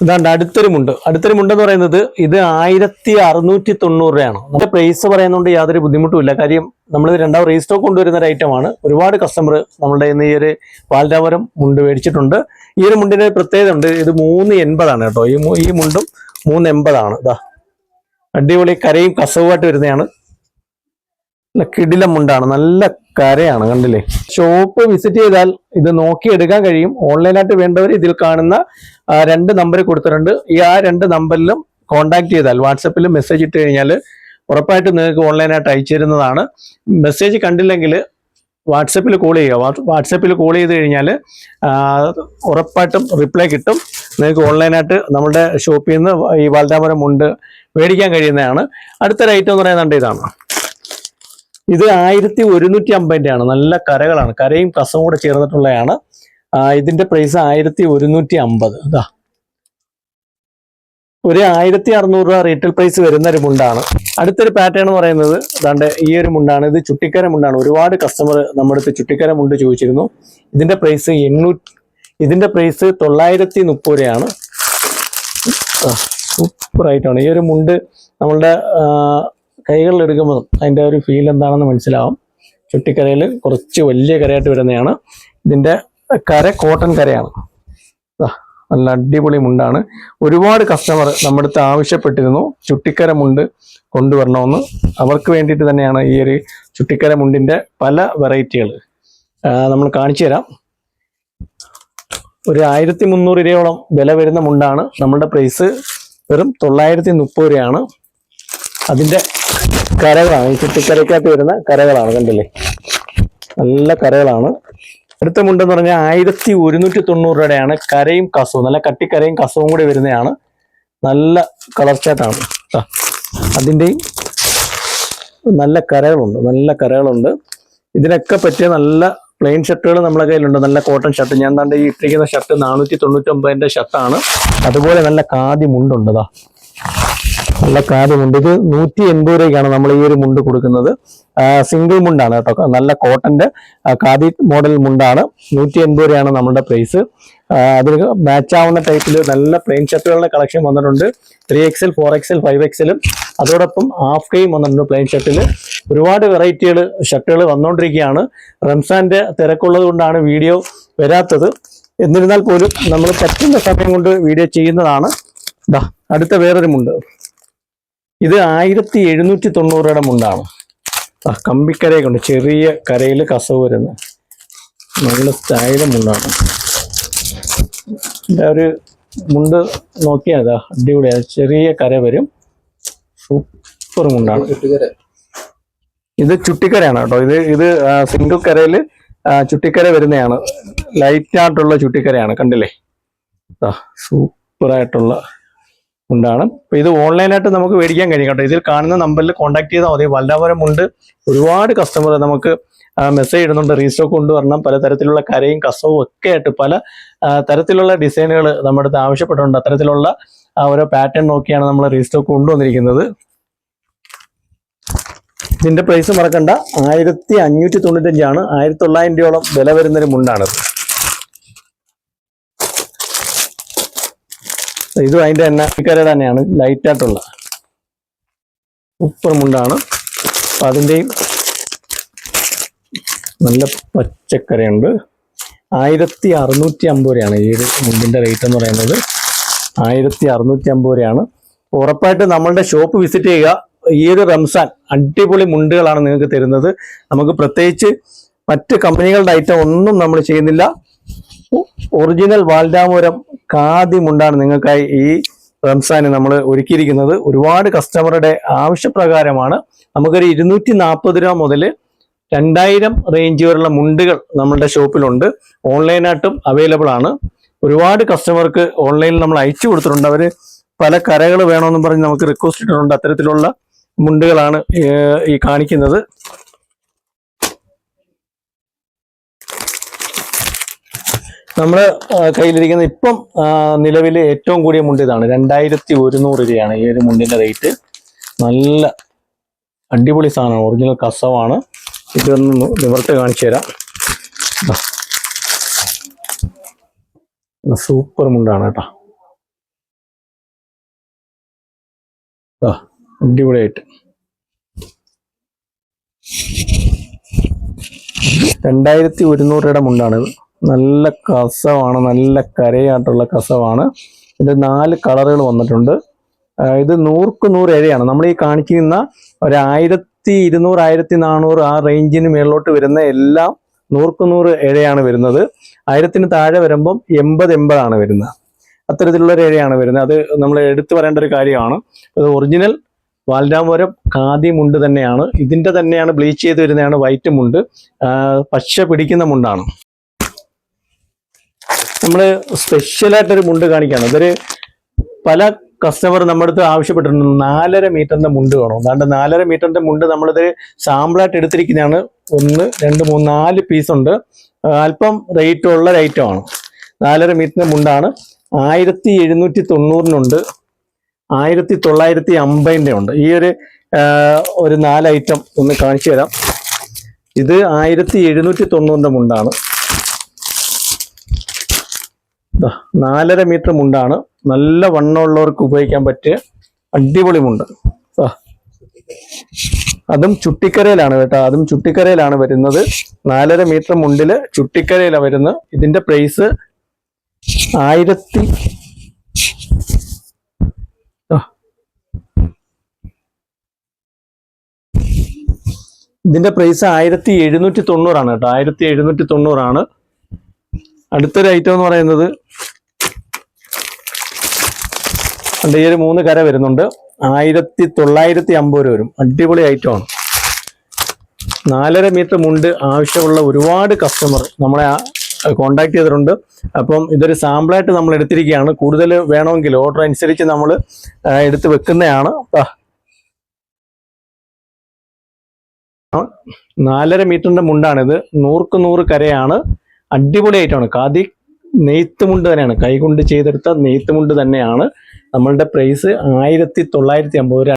ഇതാണ്ട് അടുത്തൊരു മുണ്ട്. അടുത്തൊരു മുണ്ട് എന്ന് പറയുന്നത് ഇത് ആയിരത്തി അറുന്നൂറ്റി തൊണ്ണൂറ് രൂപയാണ്. നമ്മുടെ പ്രൈസ് പറയുന്നതുകൊണ്ട് യാതൊരു ബുദ്ധിമുട്ടുമില്ല കാര്യം നമ്മൾ രണ്ടാമത് റീസ്റ്റോക്ക് കൊണ്ടുവരുന്ന ഒരു ഐറ്റമാണ് ഒരുപാട് കസ്റ്റമർ നമ്മുടെ ഈ ഒരു പാൽരാമരം മുണ്ട് മേടിച്ചിട്ടുണ്ട്. ഈ ഒരു മുണ്ടിന് പ്രത്യേകത ഉണ്ട്. ഇത് മൂന്ന് എൺപതാണ് കേട്ടോ. ഈ ഈ മുണ്ടും മൂന്ന് എൺപതാണ്. ഇതാ അടിപൊളി കരയും കസവുമായിട്ട് വരുന്നതാണ്. നല്ല കിടിലം നല്ല കരയാണ് കണ്ടില്ലേ? ഷോപ്പ് വിസിറ്റ് ചെയ്താൽ ഇത് നോക്കിയെടുക്കാൻ കഴിയും. ഓൺലൈനായിട്ട് വേണ്ടവർ ഇതിൽ കാണുന്ന രണ്ട് നമ്പർ കൊടുത്തിട്ടുണ്ട്. ഈ ആ രണ്ട് നമ്പറിലും കോൺടാക്ട് ചെയ്താൽ വാട്സപ്പിൽ മെസ്സേജ് ഇട്ട് കഴിഞ്ഞാൽ ഉറപ്പായിട്ട് നിങ്ങൾക്ക് ഓൺലൈനായിട്ട് അയച്ചു തരുന്നതാണ്. മെസ്സേജ് കണ്ടില്ലെങ്കിൽ വാട്സപ്പിൽ കോൾ ചെയ്യുക. വാട്സപ്പിൽ കോൾ ചെയ്ത് കഴിഞ്ഞാൽ ഉറപ്പായിട്ടും റിപ്ലൈ കിട്ടും. നിങ്ങൾക്ക് ഓൺലൈനായിട്ട് നമ്മുടെ ഷോപ്പിൽ നിന്ന് ഈ വാൽതാമരം മുണ്ട് മേടിക്കാൻ കഴിയുന്നതാണ്. അടുത്തൊരു ഐറ്റം എന്ന് പറയുന്നത് ഇതാണ്. ഇത് ആയിരത്തി ഒരുന്നൂറ്റി അമ്പതിന്റെ ആണ്. നല്ല കരകളാണ്. കരയും കസവും കൂടെ ചേർന്നിട്ടുള്ളതാണ്. ഇതിന്റെ പ്രൈസ് ആയിരത്തി ഒരുന്നൂറ്റി അമ്പത്. ഇതാ ഒരു ആയിരത്തി അറുന്നൂറ് രൂപ റീറ്റെയിൽ പ്രൈസ് വരുന്ന ഒരു മുണ്ടാണ്. അടുത്തൊരു പാറ്റേൺ എന്ന് പറയുന്നത് അതാണ്ട് ഈ ഒരു മുണ്ടാണ്. ഇത് ചുട്ടിക്കര മുണ്ടാണ്. ഒരുപാട് കസ്റ്റമർ നമ്മുടെ അടുത്ത് ചുട്ടിക്കര മുണ്ട് ചോദിച്ചിരുന്നു. ഇതിന്റെ പ്രൈസ് എണ്ണൂറ്റി ഇതിന്റെ പ്രൈസ് തൊള്ളായിരത്തി മുപ്പത് രൂപയാണ്. സൂപ്പർ ആയിട്ടാണ്. ഈ ഒരു മുണ്ട് നമ്മളുടെ കൈകളിൽ എടുക്കുമ്പോൾ അതിന്റെ ഒരു ഫീൽ എന്താണെന്ന് മനസ്സിലാവും. ചുട്ടിക്കരയിൽ കുറച്ച് വലിയ കരയായിട്ട് വരുന്നതാണ്. ഇതിന്റെ കര കോട്ടൺ കരയാണ്. നല്ല അടിപൊളി മുണ്ടാണ്. ഒരുപാട് കസ്റ്റമർ നമ്മുടെ അടുത്ത് ആവശ്യപ്പെട്ടിരുന്നു ചുട്ടിക്കര മുണ്ട് കൊണ്ടുവരണമെന്ന്. അവർക്ക് വേണ്ടിയിട്ട് തന്നെയാണ് ഈ ഒരു ചുട്ടിക്കര മുണ്ടിന്റെ പല വെറൈറ്റികൾ നമ്മൾ കാണിച്ചു തരാം. ഒരു ആയിരത്തി മുന്നൂറ് രൂപയോളം വില വരുന്ന മുണ്ടാണ്. നമ്മളുടെ പ്രൈസ് വെറും തൊള്ളായിരത്തി മുപ്പത് രൂപയാണ്. അതിന്റെ കരകളാണ്. ഈ ചുറ്റിക്കരയ്ക്കകത്ത് വരുന്ന കരകളാണ് കണ്ടില്ലേ? നല്ല കരകളാണ്. അടുത്ത മുണ്ടെന്ന് പറഞ്ഞാൽ ആയിരത്തി ഒരുന്നൂറ്റി തൊണ്ണൂറ് രൂപയുടെയാണ്. കരയും കസവും നല്ല കട്ടിക്കരയും കസവും കൂടി വരുന്നതാണ്. നല്ല കളർ ചേട്ടാണ്. അതിന്റെയും നല്ല കരകളുണ്ട് നല്ല കരകളുണ്ട്. ഇതിനൊക്കെ പറ്റിയ നല്ല പ്ലെയിൻ ഷർട്ടുകൾ നമ്മളെ കയ്യിലുണ്ട്. നല്ല കോട്ടൺ ഷർട്ട്. ഞാൻ തന്നെ ഈ ഇട്ടിരിക്കുന്ന ഷർട്ട് നാനൂറ്റി തൊണ്ണൂറ്റി ഒമ്പതിന്റെ ഷർട്ടാണ്. അതുപോലെ നല്ല കാതി മുണ്ടുണ്ട് ദാ. നല്ല കാര്യമുണ്ട്. മുണ്ട് ഇത് നൂറ്റി എൺപത് രൂപയ്ക്കാണ് നമ്മൾ ഈ ഒരു മുണ്ട് കൊടുക്കുന്നത്. സിംഗിൾ മുണ്ടാണ് കേട്ടോ. നല്ല കോട്ടന്റെ കാതി മോഡൽ മുണ്ടാണ്. നൂറ്റി എൺപത് രൂപയാണ് നമ്മുടെ പ്രൈസ് അതിന് മാച്ച് ആവുന്ന ടൈപ്പിൽ നല്ല പ്ലെയിൻ ഷർട്ടുകളുടെ കളക്ഷൻ വന്നിട്ടുണ്ട്. Three XL four XL five എക്സലും അതോടൊപ്പം ഹാഫ് കൈയും വന്നിട്ടുണ്ട് പ്ലെയിൻ ഷർട്ടിൽ ഒരുപാട് വെറൈറ്റികൾ ഷർട്ടുകൾ വന്നുകൊണ്ടിരിക്കുകയാണ് റംസാന്റെ തിരക്കുള്ളത് കൊണ്ടാണ് വീഡിയോ വരാത്തത്. എന്നിരുന്നാൽ പോലും നമ്മൾ പറ്റുന്ന സമയം കൊണ്ട് വീഡിയോ ചെയ്യുന്നതാണ്. അടുത്ത വേറൊരു മുണ്ട്. ഇത് ആയിരത്തി എഴുന്നൂറ്റി തൊണ്ണൂറുടെ മുണ്ടാണ് ആ കമ്പിക്കരയൊക്കെ ഉണ്ട് ചെറിയ കരയിൽ കസവ് വരുന്ന. നല്ല സ്റ്റൈല മുണ്ടാണ്. ഒരു മുണ്ട് നോക്കിയാൽ അതാ അടിപൊളിയാണ് ചെറിയ കര വരും. സൂപ്പർ മുണ്ടാണ്. ഇത് ചുട്ടിക്കരയാണ് കേട്ടോ. ഇത് ഇത് സിംഗിൾ കരയിൽ ചുട്ടിക്കര വരുന്നതാണ്. ലൈറ്റ് ആയിട്ടുള്ള ചുട്ടിക്കരയാണ് കണ്ടില്ലേ? സൂപ്പർ അപ്പൊ ഇത് ഓൺലൈനായിട്ട് നമുക്ക് മേടിക്കാൻ കഴിയും കേട്ടോ. ഇതിൽ കാണുന്ന നമ്പറിൽ കോൺടാക്ട് ചെയ്താൽ മതി. വല്ലാപുരം ഉണ്ട്. ഒരുപാട് കസ്റ്റമർ നമുക്ക് മെസ്സേജ് ഇടുന്നുണ്ട്. റീസ്റ്റോക്ക് കൊണ്ടുവരണം. പലതരത്തിലുള്ള കരയും കസവും ഒക്കെ ആയിട്ട് പല തരത്തിലുള്ള ഡിസൈനുകൾ നമ്മുടെ അടുത്ത് ആവശ്യപ്പെട്ടിട്ടുണ്ട്. അത്തരത്തിലുള്ള ഓരോ പാറ്റേൺ നോക്കിയാണ് നമ്മൾ റീസ്റ്റോക്ക് കൊണ്ടുവന്നിരിക്കുന്നത്. ഇതിന്റെ പ്രൈസ് മറക്കണ്ട. ആയിരത്തി അഞ്ഞൂറ്റി തൊണ്ണൂറ്റഞ്ചാണ് ആയിരത്തി തൊള്ളായിരം രൂപയോളം വില വരുന്നൊരു മുണ്ടാണിത് ഇതും അതിന്റെ എണ്ണക്കര തന്നെയാണ്. ലൈറ്റ് ആയിട്ടുള്ള സൂപ്പർ മുണ്ടാണ്. അപ്പം അതിന്റെയും നല്ല പച്ചക്കറിയുണ്ട്. ആയിരത്തി അറുന്നൂറ്റി അമ്പത് രൂപയാണ് ഈ ഒരു മുണ്ടിന്റെ റേറ്റ് എന്ന് പറയുന്നത്. ആയിരത്തി അറുന്നൂറ്റി അമ്പത് രൂപയാണ്. ഉറപ്പായിട്ട് നമ്മളുടെ ഷോപ്പ് വിസിറ്റ് ചെയ്യുക. ഈ ഒരു റംസാൻ അടിപൊളി മുണ്ടുകളാണ് നിങ്ങൾക്ക് തരുന്നത്. നമുക്ക് പ്രത്യേകിച്ച് മറ്റ് കമ്പനികളുടെ ഐറ്റം ഒന്നും നമ്മൾ ചെയ്യുന്നില്ല. ഒറിജിനൽ വാൽഡാമൂരം കാദ്യമുണ്ടാണ് മുണ്ടാണ് നിങ്ങൾക്കായി ഈ റംസാന് നമ്മൾ ഒരുക്കിയിരിക്കുന്നത്. ഒരുപാട് കസ്റ്റമറുടെ ആവശ്യപ്രകാരമാണ്. നമുക്കൊരു ഇരുന്നൂറ്റി നാൽപ്പത് രൂപ മുതൽ രണ്ടായിരം റേഞ്ച് വരെയുള്ള മുണ്ടുകൾ നമ്മളുടെ ഷോപ്പിലുണ്ട്. ഓൺലൈനായിട്ടും അവൈലബിൾ ആണ്. ഒരുപാട് കസ്റ്റമർക്ക് ഓൺലൈനിൽ നമ്മൾ അയച്ചു കൊടുത്തിട്ടുണ്ട്. അവർ പല കരകൾ വേണമെന്നും പറഞ്ഞ് നമുക്ക് റിക്വസ്റ്റ് ഇട്ടിട്ടുണ്ട്. അത്തരത്തിലുള്ള മുണ്ടുകളാണ് ഈ കാണിക്കുന്നത്. നമ്മുടെ കയ്യിലിരിക്കുന്ന ഇപ്പം നിലവിൽ ഏറ്റവും കൂടിയ മുണ്ട് ഇതാണ്. രണ്ടായിരത്തി ഒരുന്നൂറ് രൂപയാണ് ഈ ഒരു മുണ്ടിന്റെ റേറ്റ്. നല്ല അടിപൊളി സാധനമാണ് ഒറിജിനൽ കസവാണ്. ഇതൊന്ന് നിവർത്ത് കാണിച്ചു തരാം. സൂപ്പർ മുണ്ടാണ് കേട്ടോ. അടിപൊളിയായിട്ട്. രണ്ടായിരത്തി ഒരുന്നൂറ് രൂപയുടെ മുണ്ടാണിത്. നല്ല കസവാണ് നല്ല കരയായിട്ടുള്ള കസവാണ്. ഇതിന്റെ നാല് കളറുകൾ വന്നിട്ടുണ്ട്. ഇത് നൂർക്ക് നൂറ് ഇഴയാണ് നമ്മൾ ഈ കാണിക്കുന്ന ഒരായിരത്തി ഇരുന്നൂറ് ആയിരത്തി നാനൂറ് ആ റേഞ്ചിന് മേളിലോട്ട് വരുന്ന എല്ലാം നൂർക്ക് നൂറ് ഇഴയാണ് വരുന്നത്. ആയിരത്തിന് താഴെ വരുമ്പം എൺപത് എൺപതാണ് വരുന്നത്. അത്തരത്തിലുള്ള ഒരു ഇഴയാണ് വരുന്നത്. അത് നമ്മൾ എടുത്തു പറയേണ്ട ഒരു കാര്യമാണ്. അത് ഒറിജിനൽ വാൽരാമപുരം ഖാദി മുണ്ട് തന്നെയാണ്. ഇതിന്റെ തന്നെയാണ് ബ്ലീച്ച് ചെയ്ത് വരുന്നതാണ് വൈറ്റ് മുണ്ട്. പച്ച പിടിക്കുന്ന മുണ്ടാണ്. നമ്മൾ സ്പെഷ്യലായിട്ടൊരു മുണ്ട് കാണിക്കുകയാണ് അതൊരു പല കസ്റ്റമർ നമ്മുടെ അടുത്ത് ആവശ്യപ്പെട്ടിട്ടുണ്ട്. നാലര മീറ്ററിന്റെ മുണ്ട് വേണം. അതാണ്ട് നാലര മീറ്ററിന്റെ മുണ്ട് നമ്മളിത് സാമ്പിളായിട്ട് എടുത്തിരിക്കുന്നതാണ്. ഒന്ന് രണ്ട് മൂന്ന് നാല് പീസ് ഉണ്ട്. അല്പം റേറ്റ് ഉള്ള ഐറ്റമാണ് നാലര മീറ്ററിന്റെ മുണ്ടാണ്. ആയിരത്തി എഴുന്നൂറ്റി തൊണ്ണൂറിനുണ്ട് ആയിരത്തി തൊള്ളായിരത്തി അമ്പതിന്റെ ഉണ്ട്. ഈ ഒരു ഒരു നാല് ഐറ്റം ഒന്ന് കാണിച്ചു തരാം ഇത് ആയിരത്തി എഴുന്നൂറ്റി തൊണ്ണൂറിന്റെ മുണ്ടാണ്. നാലര മീറ്റർ മുണ്ടാണ്. നല്ല വണ്ണമുള്ളവർക്ക് ഉപയോഗിക്കാൻ പറ്റിയ അടിപൊളി മുണ്ട്. അതും ചുട്ടിക്കരയിലാണ് കേട്ടോ. അതും ചുട്ടിക്കരയിലാണ് വരുന്നത്. നാലര മീറ്റർ മുണ്ടിൽ ചുട്ടിക്കരയിലാണ് വരുന്നത്. ഇതിന്റെ പ്രൈസ് ആയിരത്തി. ഇതിന്റെ പ്രൈസ് ആയിരത്തി എഴുന്നൂറ്റി തൊണ്ണൂറാണ് കേട്ടോ. ആയിരത്തി എഴുന്നൂറ്റി തൊണ്ണൂറാണ്. അടുത്തൊരു ഐറ്റം എന്ന് പറയുന്നത് ഈ ഒരു മൂന്ന് കര വരുന്നുണ്ട്. ആയിരത്തി തൊള്ളായിരത്തി അമ്പത് രൂപ വരും. അടിപൊളി ഐറ്റമാണ് നാലര മീറ്റർ മുണ്ട് ആവശ്യമുള്ള ഒരുപാട് കസ്റ്റമർ നമ്മളെ കോണ്ടാക്ട് ചെയ്തിട്ടുണ്ട്. അപ്പം ഇതൊരു സാമ്പിളായിട്ട് നമ്മൾ എടുത്തിരിക്കുകയാണ്. കൂടുതൽ വേണമെങ്കിൽ ഓർഡർ അനുസരിച്ച് നമ്മൾ എടുത്ത് വെക്കുന്നതാണ്. നാലര മീറ്ററിന്റെ മുണ്ടാണിത്. നൂർക്ക് നൂറ് കരയാണ്. അടിപൊളി ഐറ്റമാണ് ഖാദി നെയ്ത്ത് മുണ്ട് തന്നെയാണ്. കൈകൊണ്ട് ചെയ്തെടുത്ത നെയ്ത്ത് മുണ്ട് തന്നെയാണ് നമ്മളുടെ പ്രൈസ് ആയിരത്തി തൊള്ളായിരത്തി അമ്പത് രൂപ.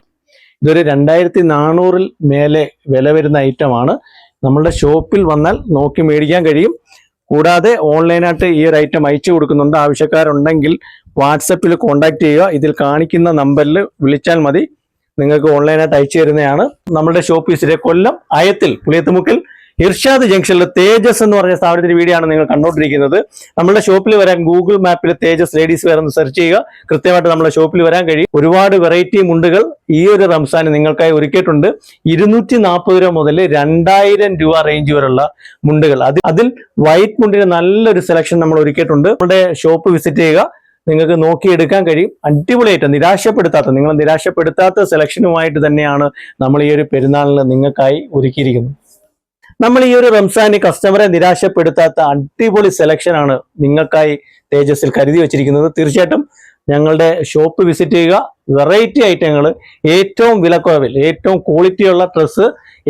ഇതൊരു രണ്ടായിരത്തി നാനൂറിൽ മേലെ വില വരുന്ന ഐറ്റമാണ് നമ്മളുടെ ഷോപ്പിൽ വന്നാൽ നോക്കി മേടിക്കാൻ കഴിയും. കൂടാതെ ഓൺലൈനായിട്ട് ഈ ഒരു ഐറ്റം അയച്ചു കൊടുക്കുന്നുണ്ട്. ആവശ്യക്കാരുണ്ടെങ്കിൽ വാട്സപ്പിൽ കോൺടാക്ട് ചെയ്യുക. ഇതിൽ കാണിക്കുന്ന നമ്പറിൽ വിളിച്ചാൽ മതി. നിങ്ങൾക്ക് ഓൺലൈനായിട്ട് അയച്ചു തരുന്നതാണ്. നമ്മുടെ ഷോപ്പ് കൊല്ലം അയത്തിൽ പുളിയത്തുമുക്കിൽ ഇർഷാദ് ജംഗ്ഷനിൽ തേജസ് എന്ന് പറഞ്ഞ സ്ഥാപനത്തിന്റെ വീഡിയോ ആണ് നിങ്ങൾ കണ്ടുകൊണ്ടിരിക്കുന്നത് നമ്മുടെ ഷോപ്പിൽ വരാൻ ഗൂഗിൾ മാപ്പിൽ തേജസ് ലേഡീസ് വെയർ എന്ന് സെർച്ച് ചെയ്യുക. കൃത്യമായിട്ട് നമ്മുടെ ഷോപ്പിൽ വരാൻ കഴിയും. ഒരുപാട് വെറൈറ്റി മുണ്ടുകൾ ഈ ഒരു റംസാന് നിങ്ങൾക്കായി ഒരുക്കിയിട്ടുണ്ട്. ഇരുന്നൂറ്റി നാൽപ്പത് രൂപ മുതൽ രണ്ടായിരം രൂപ റേഞ്ച് വരെയുള്ള മുണ്ടുകൾ. അതിൽ അതിൽ വൈറ്റ് മുണ്ടിന് നല്ലൊരു സെലക്ഷൻ നമ്മൾ ഒരുക്കിയിട്ടുണ്ട്. നമ്മുടെ ഷോപ്പ് വിസിറ്റ് ചെയ്യുക. നിങ്ങൾക്ക് നോക്കിയെടുക്കാൻ കഴിയും. അടിപൊളിയായിട്ട് നിരാശപ്പെടുത്താത്ത നിങ്ങൾ നിരാശപ്പെടുത്താത്ത സെലക്ഷനുമായിട്ട് തന്നെയാണ് നമ്മൾ ഈ ഒരു പെരുന്നാളിന് നിങ്ങൾക്കായി ഒരുക്കിയിരിക്കുന്നത്. നമ്മൾ ഈ ഒരു റംസാനി കസ്റ്റമറെ നിരാശപ്പെടുത്താത്ത അടിപൊളി സെലക്ഷൻ ആണ് നിങ്ങൾക്കായി തേജസ്സിൽ കരുതി വെച്ചിരിക്കുന്നത്. തീർച്ചയായിട്ടും ഞങ്ങളുടെ ഷോപ്പ് വിസിറ്റ് ചെയ്യുക. വെറൈറ്റി ഐറ്റങ്ങൾ ഏറ്റവും വിലക്കുറവിൽ ഏറ്റവും ക്വാളിറ്റിയുള്ള ഡ്രസ്സ്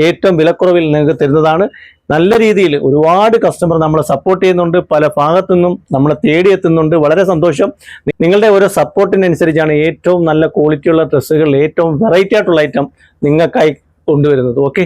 ഏറ്റവും വിലക്കുറവിൽ നിങ്ങൾക്ക് തരുന്നതാണ്. നല്ല രീതിയിൽ ഒരുപാട് കസ്റ്റമർ നമ്മളെ സപ്പോർട്ട് ചെയ്യുന്നുണ്ട്. പല ഭാഗത്തു നിന്നും നമ്മളെ തേടിയെത്തുന്നുണ്ട് വളരെ സന്തോഷം. നിങ്ങളുടെ ഓരോ സപ്പോർട്ടിനനുസരിച്ചാണ് ഏറ്റവും നല്ല ക്വാളിറ്റിയുള്ള ഡ്രസ്സുകൾ ഏറ്റവും വെറൈറ്റി ആയിട്ടുള്ള ഐറ്റം നിങ്ങൾക്കായി കൊണ്ടുവരുന്നത്. ഓക്കെ